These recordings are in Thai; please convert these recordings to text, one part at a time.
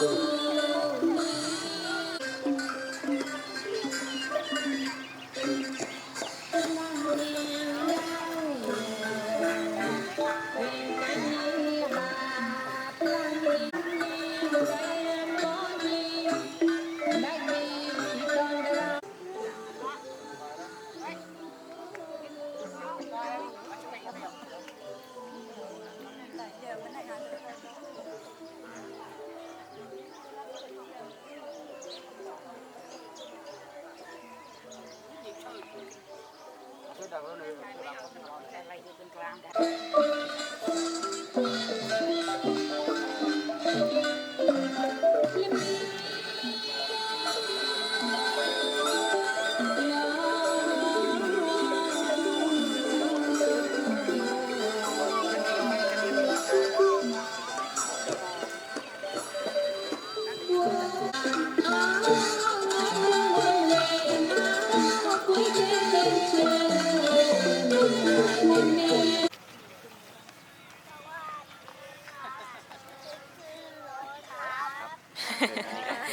อัน I'm going to.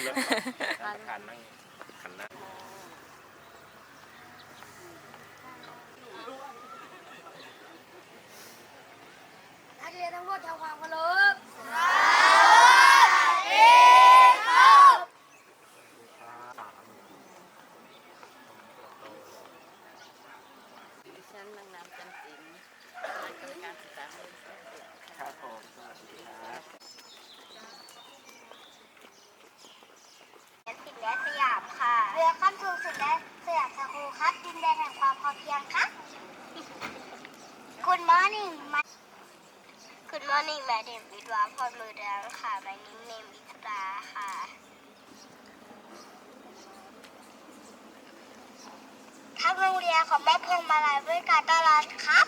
รถของคันนั่งคันน้านักเรียนทั้งหมดทำความเคารพดิฉันนางนามจันสิงห์คณะกรรมการศึกษาเรียนเสียงค่ะ ครับผมสวัสดีครับ สิงห์และสยามค่ะ เรือข้ามทูสิงห์และสยามสคูครับ ดินแดนแห่งความพอเพียงครับ Good morning my Morning my name is วิทวาพรมือแดงค่ะ my name name วิสุดาค่ะทางโรงเรียนของแม่พงมาลายด้วยการต้อนรับครับ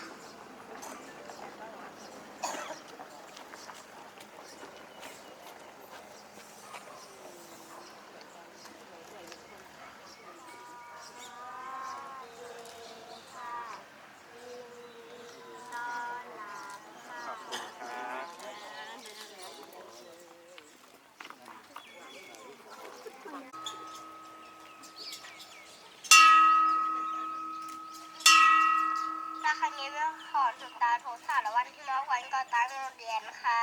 ขอบคุณครับ ถ้าครั้งนี้ไม่ขอ จุดตาโทสะและวันที่มาวันก็ตั้งโรงเรียนค่ะ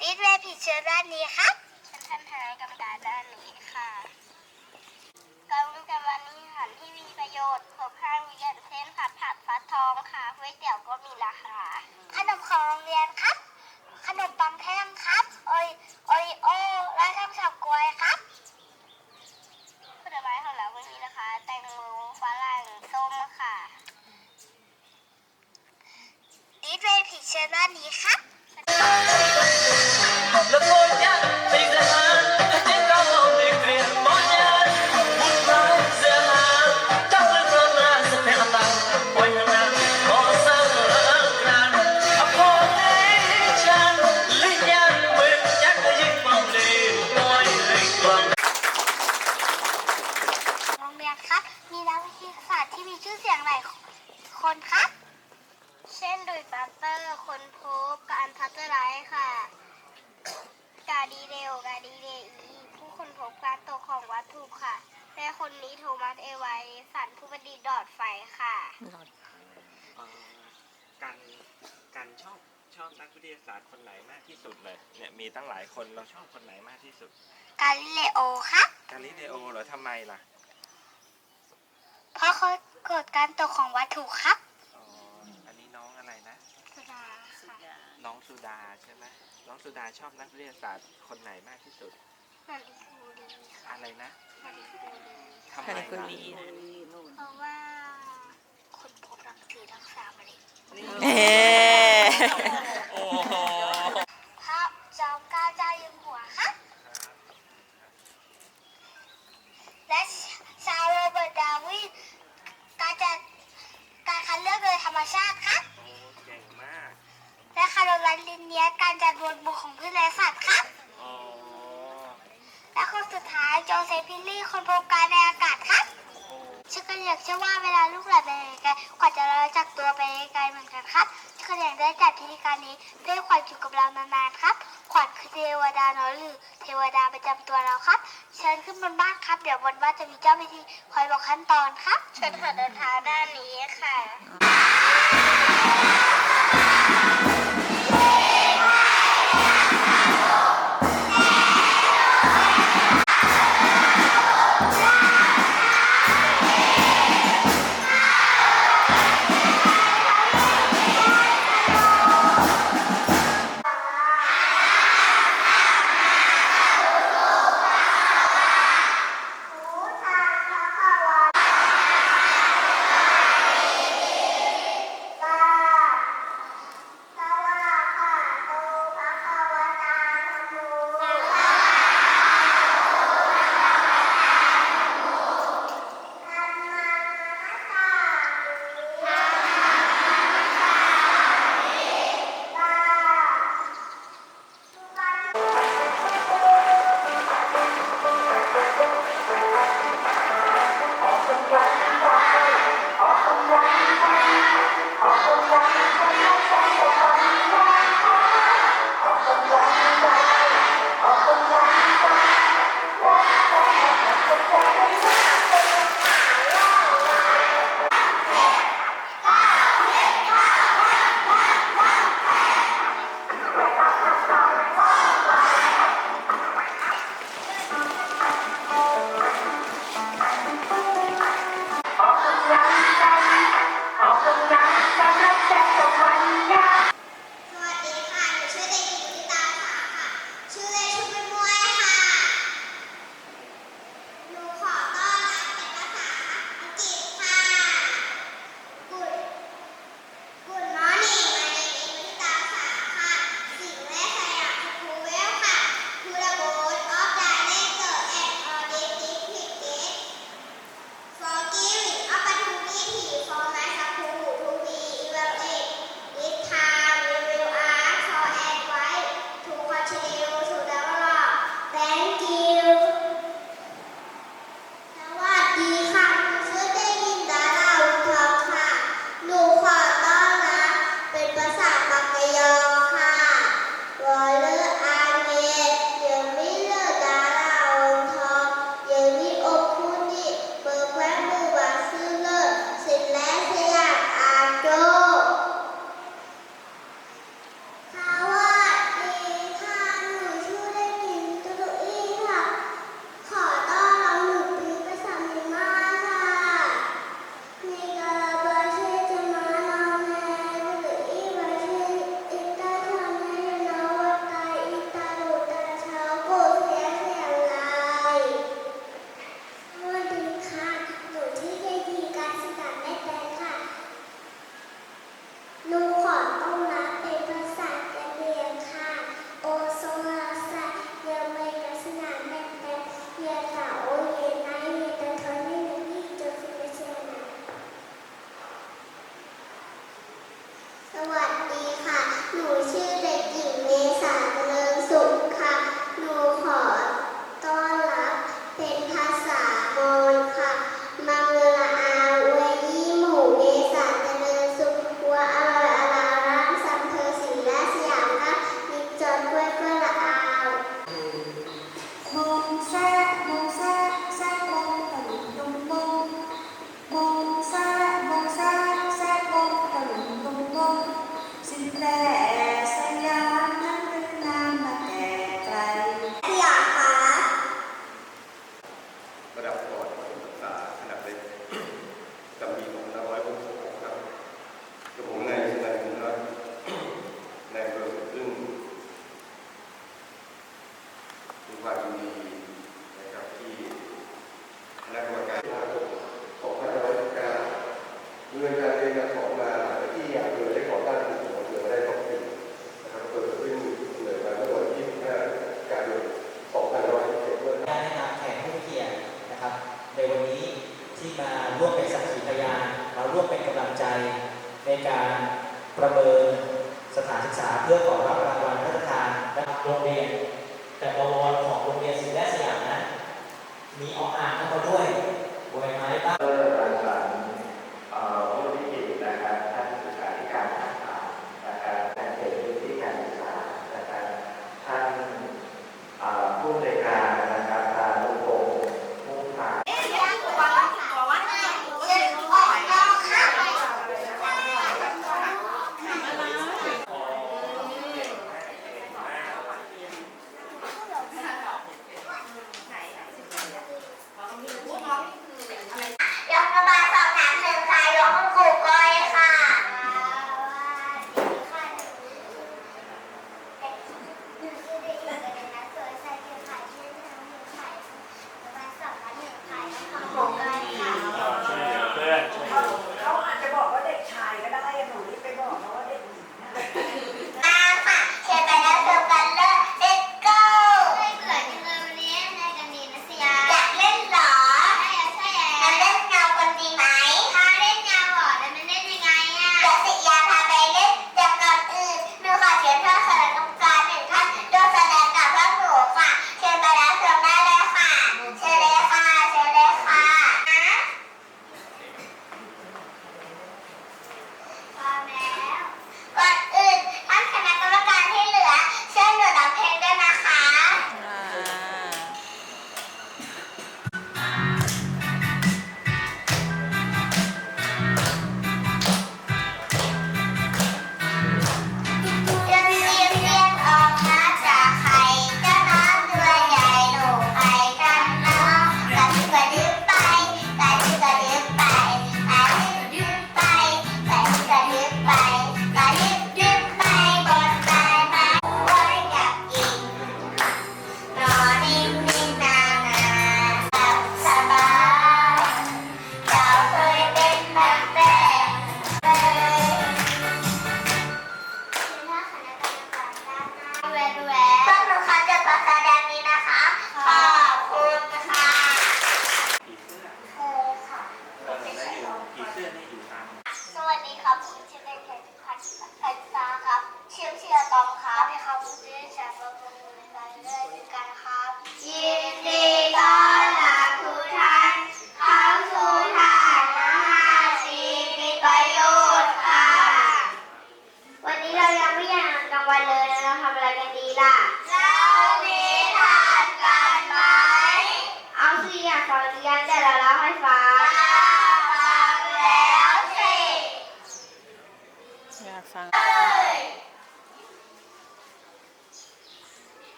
ดิสเวย์ผิดเชื้อด้านนี้ครับฉันท่านทนายกรรมการด้านนี้ค่ะการวิจารณ์นี้อาหารที่มีประโยชน์ครบห้ามีอย่างเช่นผัดผักฟักทองค่ะก๋วยเตี๋ยวก็มีราคาขนมของโรงเรียนครับ ขนมปังแท่งครับโอริโอริโอและทำฉับกล้วยครับผลไม้ของเราวันนี้นะคะ แตงโม มค่ะดิสเวย์ผิดเชื้อด้านนี้ครับ ดิษฐ์ดอดไฟค่ะ เอ่อการการชอบชอบนักวิทยาศาสตร์คนไหนมากที่สุดเลยเนี่ยมีตั้งหลายคนเราชอบคนไหนมากที่สุดกาลิเลโอครับกาลิเลโอเหรอทำไมล่ะเพราะเขาเกิดการตกของวัตถุครับอ๋ออันนี้น้องอะไรนะ สุดาค่ะน้องสุดาใช่ไหมน้องสุดาชอบนักวิทยาศาสตร์คนไหนมากที่สุด มาริคูรีค่ะอะไรนะมาริคูรีทำไมล่ะเพราะว่าคน พบรังสีรักษามะเร็งเอ๊ะโอ้โหพระจอมเกล้าเจ้าอยู่หัวครับและชาวโรเบิร์ตดาวินการจัดการคัดเลือกโดยธรรมชาติครับโอ้เก่งมากและคาร์โรไลน์ลินเนียการจัดวนบุกของพืชและสัตว์ครับและคนสุดท้ายโจเซพิลลี่คนพบการในอากาศครับฉันก็อยากเชื่อว่าเวลาลูกหลานไปไก จะรู้จักตัวไปไกลเหมือนกันครับคะแนนได้จากพิธีการนี้เพื่อขวัญจุกกับเรานานๆครับ ขวัญคือเทวดาน้อยหรือเทวดาประจำตัวเราครับ เชิญขึ้นบนบ้านครับ เดี๋ยวบนว่าจะมีเจ้าพิธีคอยบอกขั้นตอนครับ เชิญค่ะเดินทางด้านนี้ค่ะ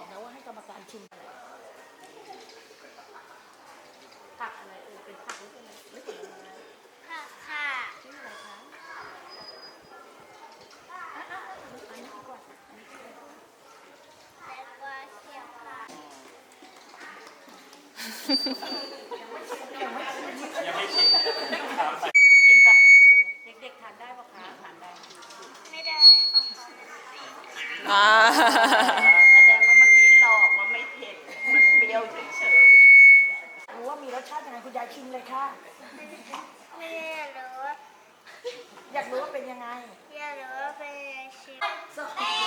บอกนะว่าให้กรรมการชิมอะไรผักอะไรเป็นผักหรือเป็ไรหรือนอะไนะค่ะค่ะอะไรคะอะจิ้ดีก่อนนี้กวาเชียวค่ะยังไม่ชิมยังไม่ชิมจริงปะเด็กๆทานได้ปะคะทานได้ ไม่ได้ค่ะา ชิมเลยค่ะ ไม่รู้อยากรู้ว่าเป็นยังไง อยากรู้ว่าเป็นยังไง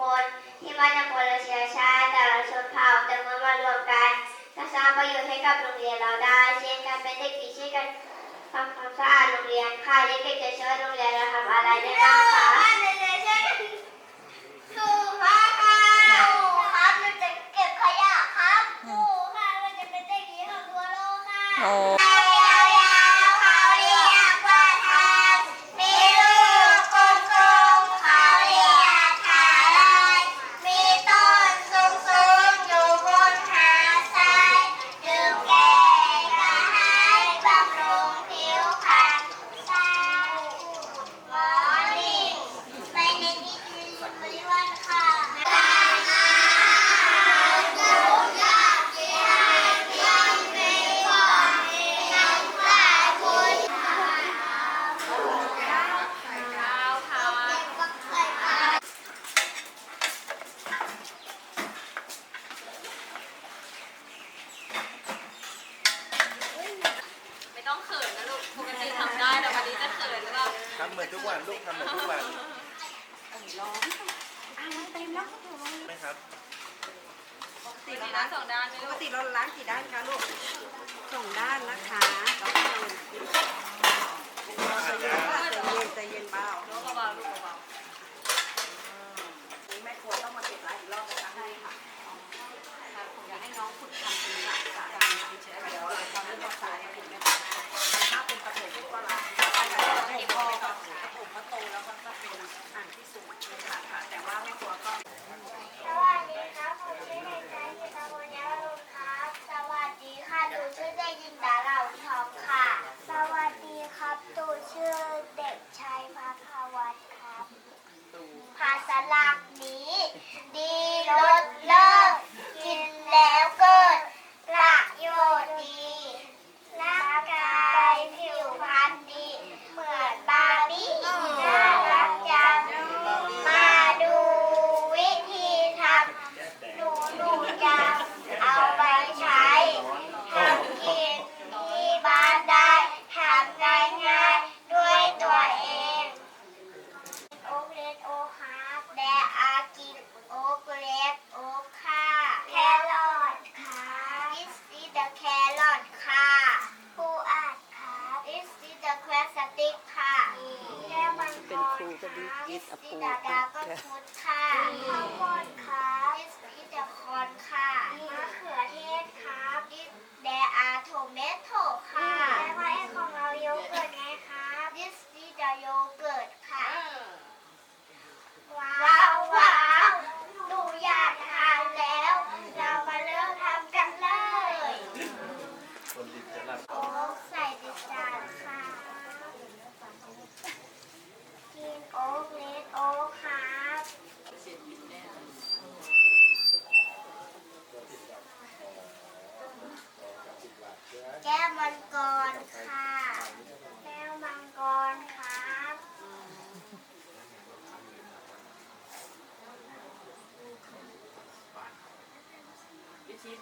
คล ที่มาจากคนละเชื้อชาติแต่ละชนเผ่าแต่เมื่อมารวมกันก็สร้างประโยชน์ให้กับโรงเรียนเราได้ เช่นการเป็นเด็กดีช่วยกันทำความสะอาดโรงเรียนค่ะเด็กๆจะช่วยโรงเรียนเราทำอะไรได้บ้างคะ哦。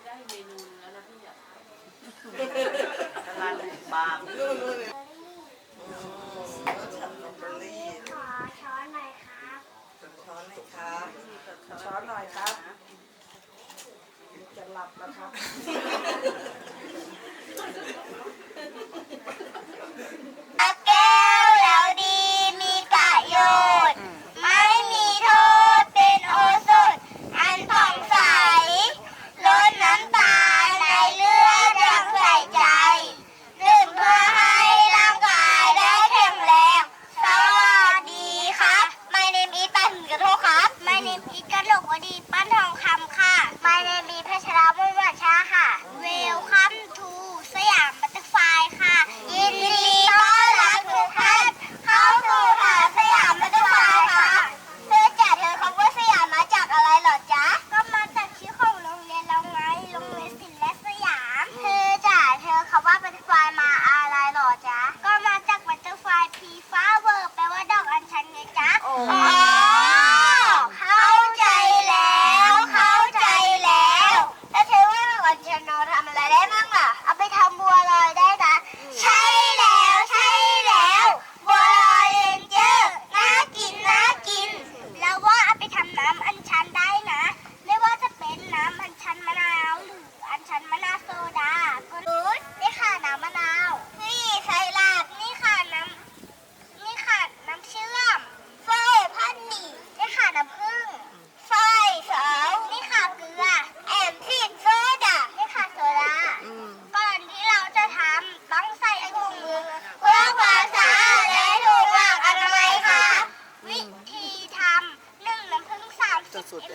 ได้เมนูแล้วนะพี่อยากทาดบางช้อนหน่อยครับช้อนหน่อยครับช้อนหน่อยครับจะหลับแล้วครับ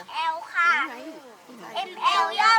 ML ค่ะ ML ย่อ